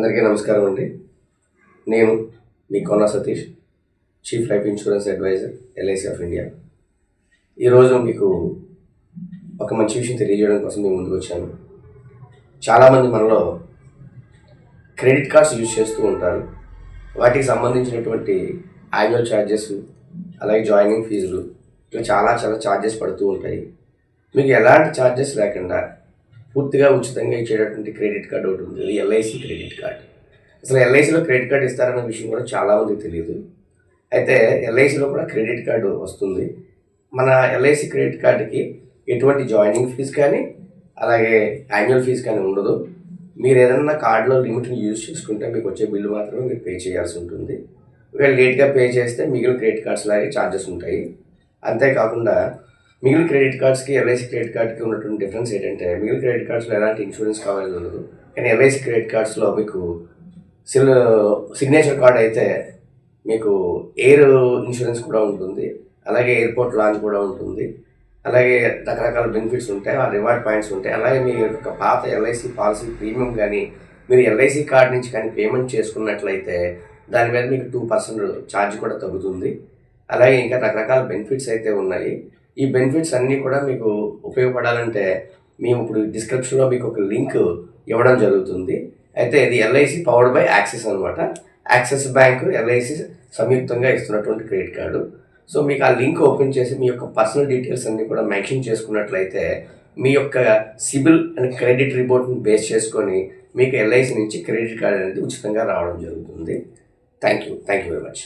అందరికీ నమస్కారం అండి. నేను మీ కొన్న Satish chief life insurance advisor LIC of India ఈరోజు మీకు ఒక మంచి విషయం తెలియజేయడం కోసం మేము ముందుకు వచ్చాను. చాలామంది మనలో క్రెడిట్ కార్డ్స్ యూజ్ చేస్తూ ఉంటారు. వాటికి సంబంధించినటువంటి యాన్యువల్ ఛార్జెస్ అలాగే జాయినింగ్ ఫీజులు ఇట్లా చాలా చాలా ఛార్జెస్ పడుతూ ఉంటాయి. మీకు ఎలాంటి ఛార్జెస్ లేకుండా పూర్తిగా ఉచితంగా ఇచ్చేటటువంటి క్రెడిట్ కార్డు ఒకటి ఉంది ఎల్ఐసి క్రెడిట్ కార్డ్. అసలు ఎల్ఐసిలో క్రెడిట్ కార్డు ఇస్తారన్న విషయం కూడా చాలామందికి తెలియదు. అయితే ఎల్ఐసిలో కూడా క్రెడిట్ కార్డు వస్తుంది. మన ఎల్ఐసి క్రెడిట్ కార్డుకి ఎటువంటి జాయినింగ్ ఫీజు కానీ అలాగే యాన్యువల్ ఫీజు కానీ ఉండదు. మీరు ఏదన్నా కార్డులో లిమిట్ని యూజ్ చేసుకుంటే మీకు వచ్చే బిల్లు మాత్రమే మీరు పే చేయాల్సి ఉంటుంది. ఒకవేళ లేట్గా పే చేస్తే మిగిలిన క్రెడిట్ కార్డ్స్ లాగే ఛార్జెస్ ఉంటాయి. అంతేకాకుండా మిగిలిన క్రెడిట్ కార్డ్స్కి ఎల్ఐసి క్రెడిట్ కార్డ్కి ఉన్నటువంటి డిఫరెన్స్ ఏంటంటే మిగిలిన క్రెడిట్ కార్డ్స్లో ఎలాంటి ఇన్సూరెన్స్ కావాలి ఉండదు కానీ ఎల్ఐసి క్రెడిట్ కార్డ్స్లో మీకు సిల్ సిగ్నేచర్ కార్డ్ అయితే మీకు ఎయిర్ ఇన్సూరెన్స్ కూడా ఉంటుంది. అలాగే ఎయిర్పోర్ట్ లాంచ్ కూడా ఉంటుంది. అలాగే రకరకాల బెనిఫిట్స్ ఉంటాయి ఆ రివార్డ్ పాయింట్స్ ఉంటాయి. అలాగే మీ యొక్క పాత ఎల్ఐసి పాలసీ ప్రీమియం కానీ మీరు ఎల్ఐసి కార్డ్ నుంచి కానీ పేమెంట్ చేసుకున్నట్లయితే దాని మీద మీకు టూ పర్సెంట్ ఛార్జ్ కూడా తగ్గుతుంది. అలాగే ఇంకా రకరకాల బెనిఫిట్స్ అయితే ఉన్నాయి. ఈ బెనిఫిట్స్ అన్నీ కూడా మీకు ఉపయోగపడాలంటే మేము ఇప్పుడు డిస్క్రిప్షన్లో మీకు ఒక లింక్ ఇవ్వడం జరుగుతుంది. అయితే ఇది ఎల్ఐసి పవర్డ్ బై యాక్సిస్ అనమాట యాక్సిస్ బ్యాంక్ ఎల్ఐసి సంయుక్తంగా ఇస్తున్నటువంటి క్రెడిట్ కార్డు సో మీకు ఆ లింక్ ఓపెన్ చేసి మీ యొక్క పర్సనల్ డీటెయిల్స్ అన్ని కూడా మెన్షన్ చేసుకున్నట్లయితే మీ యొక్క సిబిల్ అండ్ క్రెడిట్ రిపోర్ట్ని బేస్ చేసుకొని మీకు ఎల్ఐసి నుంచి క్రెడిట్ కార్డ్ అనేది ఉచితంగా రావడం జరుగుతుంది. Thank you thank you very much